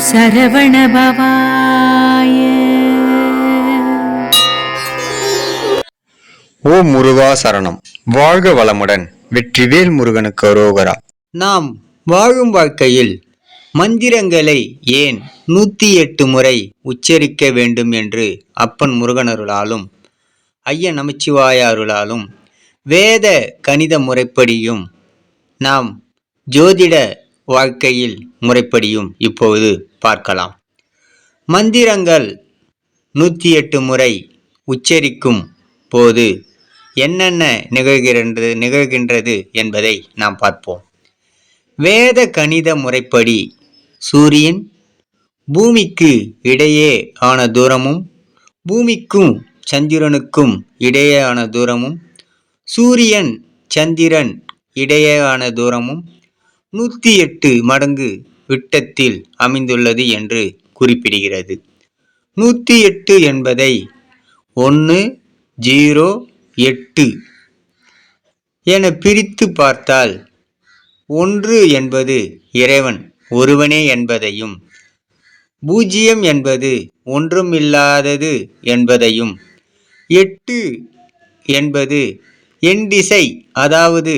சரவணபவாய ஓ முருகா சரணம். வாழ்க வளமுடன். வெற்றிவேல் முருகனுக்கு அரோகரா. நாம் வாழும் வாழ்க்கையில் மந்திரங்களை ஏன் நூற்றி எட்டு முறை உச்சரிக்க வேண்டும் என்று அப்பன் முருகனருளாலும் ஐய நமச்சிவாய அருளாலும் வேத கணித முறைப்படியும் நாம் ஜோதிட வாழ்க்கையில் முறைப்படியும் இப்பொழுது பார்க்கலாம். மந்திரங்கள் நூற்றி எட்டு முறை உச்சரிக்கும் போது என்னென்ன நிகழ்கின்றது நிகழ்கின்றது என்பதை நாம் பார்ப்போம். வேத கணித முறைப்படி சூரியன் பூமிக்கு இடையே ஆன தூரமும் பூமிக்கும் சந்திரனுக்கும் இடையேயான தூரமும் சூரியன் சந்திரன் இடையேயான தூரமும் நூற்றி எட்டு மடங்கு விட்டத்தில் அமைந்துள்ளது என்று குறிப்பிடுகிறது. நூற்றி எட்டு என்பதை ஒன்று ஜீரோ எட்டு என பிரித்து பார்த்தால் ஒன்று என்பது இறைவன் ஒருவனே என்பதையும் பூஜ்ஜியம் என்பது ஒன்றுமில்லாதது என்பதையும் எட்டு என்பது என் திசை அதாவது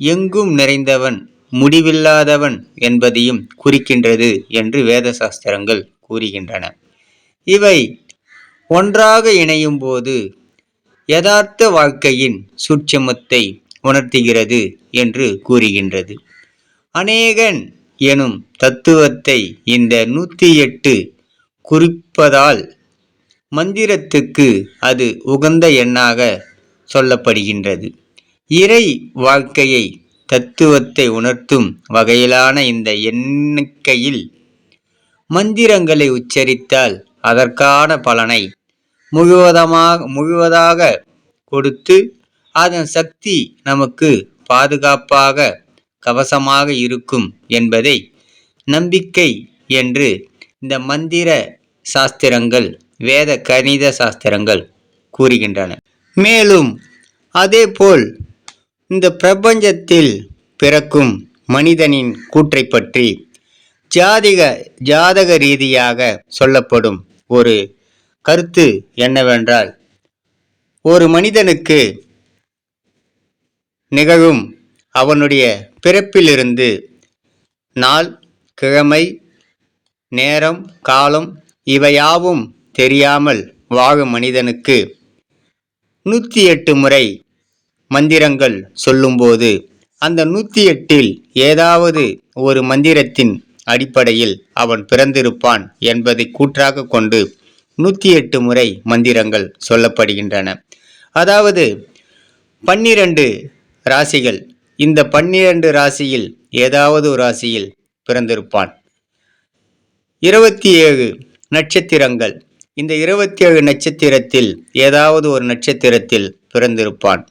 எங்கும் நிறைந்தவன் முடிவில்லாதவன் என்பதையும் குறிக்கின்றது என்று வேத சாஸ்திரங்கள் கூறுகின்றன. இவை ஒன்றாக இணையும் போது யதார்த்த வாழ்க்கையின் சூட்சமத்தை உணர்த்துகிறது என்று கூறுகின்றது. அநேகன் எனும் தத்துவத்தை இந்த நூற்றி எட்டு குறிப்பதால் மந்திரத்துக்கு அது உகந்த எண்ணாக சொல்லப்படுகின்றது. இறை வாழ்க்கையை தத்துவத்தை உணர்த்தும் வகையிலான இந்த எண்ணிக்கையில் மந்திரங்களை உச்சரித்தால் அதற்கான பலனை முழுவதமாக முழுவதாக கொடுத்து அதன் சக்தி நமக்கு பாதுகாப்பாக கவசமாக இருக்கும் என்பதை நம்பிக்கை என்று இந்த மந்திர சாஸ்திரங்கள் வேத கணித சாஸ்திரங்கள் கூறுகின்றன. மேலும் அதேபோல் இந்த பிரபஞ்சத்தில் பிறக்கும் மனிதனின் கூற்றை பற்றி ஜாதிக ஜாதக ரீதியாக சொல்லப்படும் ஒரு கருத்து என்னவென்றால் ஒரு மனிதனுக்கு நிகழும் அவனுடைய பிறப்பிலிருந்து நாள் கிழமை நேரம் காலம் இவையாவும் தெரியாமல் வாழும் மனிதனுக்கு நூற்றி எட்டு முறை மந்திரங்கள் சொல்லும்போது அந்த நூற்றி எட்டில் ஏதாவது ஒரு மந்திரத்தின் அடிப்படையில் அவன் பிறந்திருப்பான் என்பதை கூற்றாக கொண்டு நூற்றி எட்டு முறை மந்திரங்கள் சொல்லப்படுகின்றன. அதாவது பன்னிரண்டு ராசிகள் இந்த பன்னிரண்டு ராசியில் ஏதாவது ஒரு ராசியில் பிறந்திருப்பான். இருபத்தி ஏழு நட்சத்திரங்கள் இந்த இருபத்தி ஏழு நட்சத்திரத்தில் ஏதாவது ஒரு நட்சத்திரத்தில் பிறந்திருப்பான்.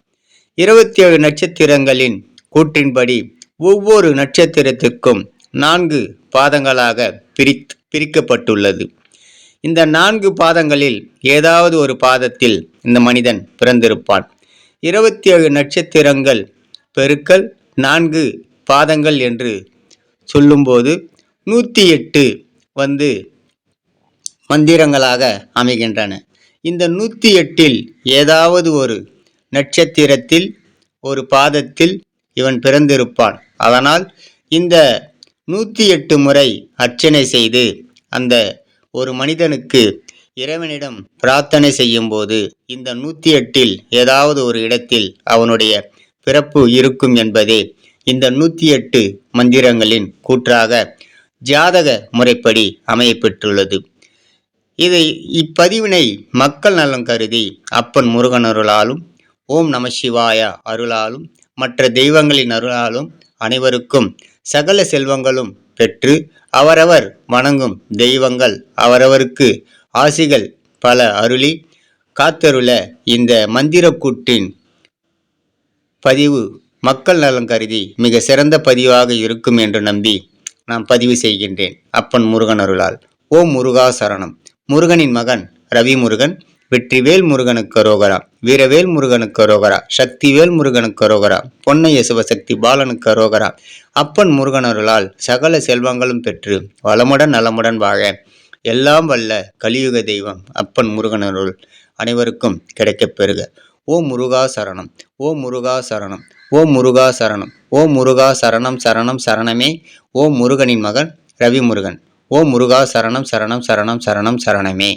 இருபத்தி ஏழு நட்சத்திரங்களின் கூற்றின்படி ஒவ்வொரு நட்சத்திரத்துக்கும் நான்கு பாதங்களாக பிரி பிரிக்கப்பட்டுள்ளது. இந்த நான்கு பாதங்களில் ஏதாவது ஒரு பாதத்தில் இந்த மனிதன் பிறந்திருப்பான். இருபத்தி ஏழு நட்சத்திரங்கள் பெருக்கல் நான்கு பாதங்கள் என்று சொல்லும்போது நூற்றி எட்டு வந்து மந்திரங்களாக அமைகின்றன. இந்த நூற்றி எட்டில் ஏதாவது ஒரு நட்சத்திரத்தில் ஒரு பாதத்தில் இவன் பிறந்திருப்பான். அதனால் இந்த நூற்றி எட்டு முறை அர்ச்சனை செய்து அந்த ஒரு மனிதனுக்கு இறைவனிடம் பிரார்த்தனை செய்யும்போது இந்த நூற்றி எட்டில் ஏதாவது ஒரு இடத்தில் அவனுடைய பிறப்பு இருக்கும் என்பதே இந்த நூற்றி எட்டு மந்திரங்களின் கூற்றாக ஜாதக முறைப்படி அமையப்பெற்றுள்ளது. இதை இப்பதிவினை மக்கள் நலம் கருதி அப்பன் முருகனருளாலும் ஓம் நம சிவாய அருளாலும் மற்ற தெய்வங்களின் அருளாலும் அனைவருக்கும் சகல செல்வங்களும் பெற்று அவரவர் வணங்கும் தெய்வங்கள் அவரவருக்கு ஆசிகள் பல அருளி காத்தருள இந்த மந்திரக்கூட்டின் பதிவு மக்கள் நலன் கருதி மிக சிறந்த பதிவாக இருக்கும் என்று நம்பி நான் பதிவு செய்கின்றேன். அப்பன் முருகன் அருளால். ஓம் முருகா சரணம். முருகனின் மகன் ரவி முருகன் வெற்றிவேல் முருகனுக்கு அரோகரா. வீரவேல் முருகனுக்கு அரோகரா. சக்திவேல் முருகனுக்கு அரோகரா. பொன்னைய சிவசக்தி பாலனுக்கு ரோகரா அப்பன் முருகனருளால் சகல செல்வங்களும் பெற்று வளமுடன் நலமுடன் வாழ எல்லாம் வல்ல கலியுக தெய்வம் அப்பன் முருகனருள் அனைவருக்கும் கிடைக்கப் பெறுக. ஓ முருகா சரணம். ஓ முருகா சரணம். ஓ முருகா சரணம். ஓ முருகா சரணம் சரணம் சரணமே. ஓ முருகனின் மகன் ரவி முருகன் ஓ முருகா சரணம் சரணம் சரணம் சரணம் சரணமே.